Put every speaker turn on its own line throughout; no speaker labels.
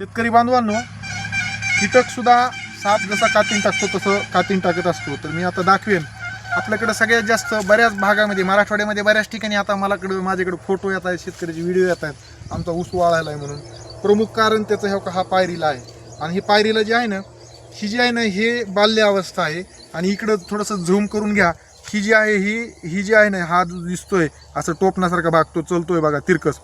शेतकरी बांधवांनो कीटक सुद्धा साप जसा कातीन टाकतो तसं कातीन टाकत असतो. तर मी आता दाखवेन. आपल्याकडे सगळ्यात जास्त बऱ्याच भागामध्ये मराठवाड्यामध्ये बऱ्याच ठिकाणी आता मलाकडे माझ्याकडे फोटो येत आहेत शेतकऱ्याचे व्हिडिओ येत आहेत. आमचा ऊस वाळायला आहे म्हणून. प्रमुख कारण त्याचं हे हा पायरीला आहे. आणि ही पायरीला जी आहे ना ही जी आहे ना हे बाल्य अवस्था आहे. आणि इकडं थोडंसं झूम करून घ्या. ही जी आहे ही ही जी आहे ना हा दिसतोय असं टोपण्यासारखा भाग तो चलतोय बघा तिरकस.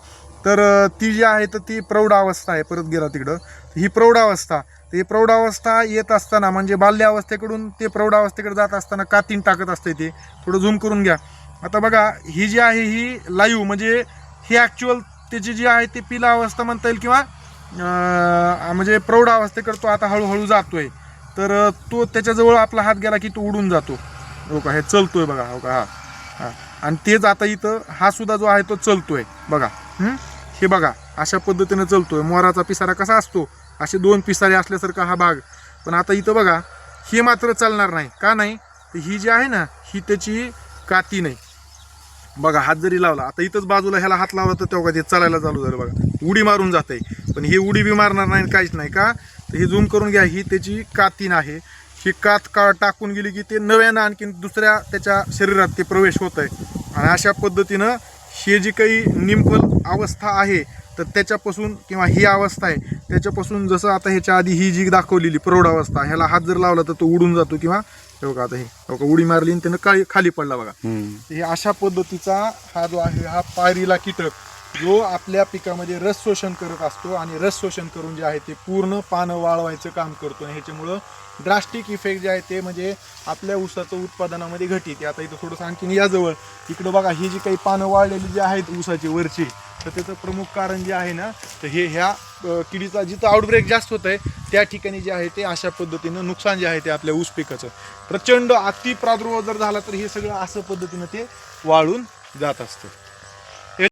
तर ती जी आहे तर ती प्रौढ अवस्था आहे. परत गेला तिकडं. ही प्रौढावस्था. ते प्रौढावस्था येत असताना म्हणजे बाल्यावस्थेकडून ते प्रौढावस्थेकडे जात असताना कातीन टाकत असते ते. थोडं झूम करून घ्या. आता बघा ही जी आहे ही लाईव्ह म्हणजे ही ॲक्च्युअल त्याची जी आहे ती पिला अवस्था म्हणता येईल किंवा म्हणजे प्रौढ अवस्थेकडे तो आता हळूहळू जातोय. तर तो त्याच्याजवळ आपला हात गेला की तो उडून जातो. हो का? हे चलतोय बघा. हो का? हा. हा. आणि तेच आता इथं हा सुद्धा जो आहे तो चलतोय. बघा. हे बघा अशा पद्धतीनं चलतोय. मोराचा पिसारा कसा असतो? असे दोन पिसारे असल्यासारखा हा भाग. पण आता इथं बघा हे मात्र चालणार नाही. का नाही? तर ही जी आहे ना ही त्याची काती नाही. बघा हात जरी लावला आता इथंच बाजूला ह्याला हात लावला तर तेव्हा ते चालायला चालू झालं बघा. उडी मारून जाते पण ही उडी बी मारणार नाही आणि काहीच नाही का? तर हे झूम करून घ्या ही त्याची कातीन आहे. ही कात का टाकून गेली की ते नव्यानं आणखीन दुसऱ्या त्याच्या शरीरात ते प्रवेश होत आहे आणि अशा पद्धतीनं हे जी काही निंपल अवस्था आहे तर त्याच्यापासून किंवा ही अवस्था आहे त्याच्यापासून जसं आता ह्याच्या आधी ही जी दाखवलेली प्रौढ अवस्था ह्याला हात जर लावला तर तो उडून जातो किंवा हे बघा आता हे हे बघा उडी मारली आणि त्यानं काळी खाली पडला बघा. हे अशा पद्धतीचा हा जो आहे हा पायरीला कीटक जो आपल्या पिकामध्ये रस शोषण करत असतो आणि रस शोषण करून जे आहे ते पूर्ण पानं वाळवायचं काम करतो आणि ह्याच्यामुळं ड्रास्टिक इफेक्ट जे आहे ते म्हणजे आपल्या ऊसाचं उत्पादनामध्ये घटीत आता इथं थोडंसं आणखीन याजवळ इकडं बघा ही जी काही पानं वाळलेली जी आहेत ऊसाची वरची तर त्याचं प्रमुख कारण जे आहे ना तर हे ह्या किडीचा जिथं आउटब्रेक जास्त होत आहे त्या ठिकाणी जे आहे ते अशा पद्धतीनं नुकसान जे आहे ते आपल्या ऊस पिकाचं. प्रचंड अति प्रादुर्भाव जर झाला तर हे सगळं असं पद्धतीनं ते वाळून जात असतं.